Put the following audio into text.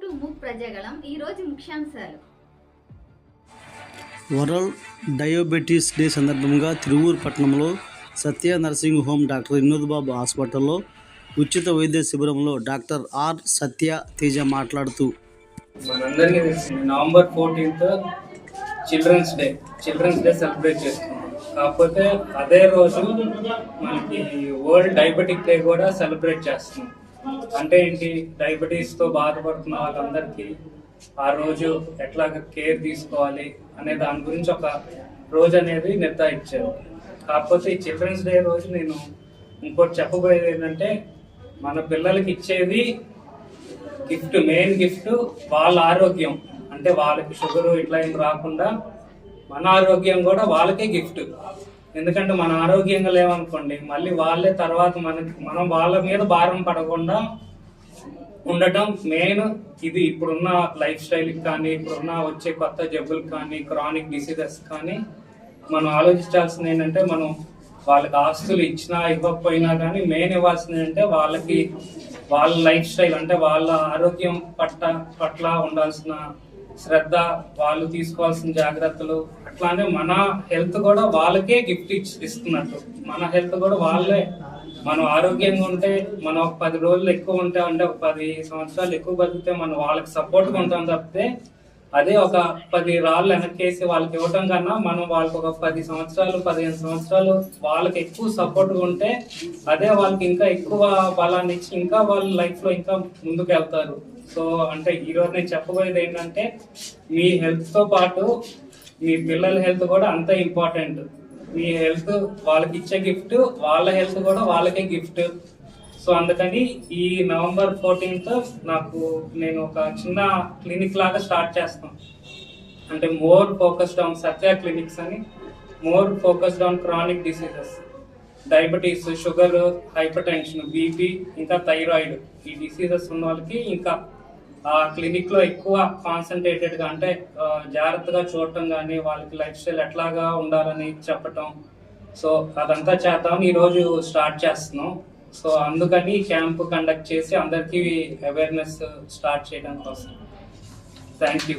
To Mook Prajagalam. ఈరోజు ముఖ్యాంశాలు. World diabetes day సందర్భంగా తిరువూరు పట్టణంలో Satya nursing home doctor Vinod Babu హాస్పిటల్లో ఉచిత వైద్య శిబిరంలో డాక్టర్ ఆర్ సత్య తేజ మాట్లాడుతూ. మనందరికీ November fourteenth children's day. Children's day celebrate చేసుకున్నాం కాకపోతే అదే రోజు మనకి వరల్డ్ డయాబెటిక్ డే కూడా సెలబ్రేట్ చేస్తున్నాం. అంటే ఏంటి? డయాబెటీస్తో బాధపడుతున్న వాళ్ళందరికీ ఆ రోజు ఎట్లా కేర్ తీసుకోవాలి అనే దాని గురించి ఒక రోజు అనేది నిర్ధారించారు. కాకపోతే ఈ చిల్డ్రన్స్ డే రోజు నేను ఇంకోటి చెప్పబోయేది ఏంటంటే మన పిల్లలకి ఇచ్చేది గిఫ్ట్ మెయిన్ గిఫ్ట్ వాళ్ళ ఆరోగ్యం. అంటే వాళ్ళకి షుగర్ ఇట్లా ఏం రాకుండా మన ఆరోగ్యం కూడా వాళ్ళకే గిఫ్ట్ ఎందుకంటే మన ఆరోగ్యంగా లేవనుకోండి మళ్ళీ వాళ్ళే తర్వాత మనకి మనం వాళ్ళ మీద భారం పడకుండా ఉండటం మెయిన్ ఇది ఇప్పుడున్న లైఫ్ స్టైల్ కానీ ఇప్పుడున్న వచ్చే కొత్త జబ్బులు కానీ క్రానిక్ డిసీజెస్ కానీ మనం ఆలోచించాల్సింది ఏంటంటే మనం వాళ్ళకి ఆస్తులు ఇచ్చినా ఇవ్వకపోయినా కానీ మెయిన్ ఇవ్వాల్సింది ఏంటంటే వాళ్ళకి వాళ్ళ లైఫ్ స్టైల్ అంటే వాళ్ళ ఆరోగ్యం పట్ల పట్ల ఉండాల్సిన శ్రద్ధ వాళ్ళు తీసుకోవాల్సిన జాగ్రత్తలు అట్లానే మన హెల్త్ కూడా వాళ్ళకే గిఫ్ట్ ఇచ్చి ఇస్తున్నట్టు. మన హెల్త్ కూడా వాళ్ళే. మనం ఆరోగ్యంగా ఉంటే మనం ఒక పది రోజులు ఎక్కువ ఉంటే అంటే ఒక పది సంవత్సరాలు ఎక్కువ బతికితే మనం వాళ్ళకి సపోర్ట్గా ఉంటాం తప్పితే అదే ఒక పది రాళ్ళు వెనక్కేసి వాళ్ళకి ఇవ్వటం కన్నా మనం వాళ్ళకి ఒక పది సంవత్సరాలు పదిహేను సంవత్సరాలు వాళ్ళకి ఎక్కువ సపోర్ట్గా ఉంటే అదే వాళ్ళకి ఇంకా ఎక్కువ బలాన్ని ఇచ్చి ఇంకా వాళ్ళ లైఫ్లో ఇంకా ముందుకు వెళ్తారు సో అంటే ఈరోజు నేను చెప్పబోయేది ఏంటంటే మీ హెల్త్తో పాటు మీ పిల్లల హెల్త్ కూడా అంత ఇంపార్టెంట్ మీ హెల్త్ వాళ్ళకి ఇచ్చే గిఫ్ట్ వాళ్ళ హెల్త్ కూడా వాళ్ళకే గిఫ్ట్ సో అందుకని ఈ నవంబర్ ఫోర్టీన్త్ నాకు నేను ఒక చిన్న క్లినిక్ లాగా స్టార్ట్ చేస్తాను అంటే more focused on Satya clinics అని more focused on chronic diseases diabetes sugar hypertension BP ఇంకా థైరాయిడ్ ఈ డిసీజెస్ ఉన్న వాళ్ళకి ఇంకా క్లినిక్లో ఎక్కువ కాన్సన్ట్రేటెడ్గా అంటే జాగ్రత్తగా చూడటం కానీ వాళ్ళకి లైఫ్ స్టైల్ ఎట్లాగా ఉండాలని చెప్పటం. సో అదంతా చేద్దామని ఈ రోజు స్టార్ట్ చేస్తున్నాం. సో అందుకని క్యాంప్ కండక్ట్ చేసి అందరికీ అవేర్నెస్ స్టార్ట్ చేయడం కోసం. Thank you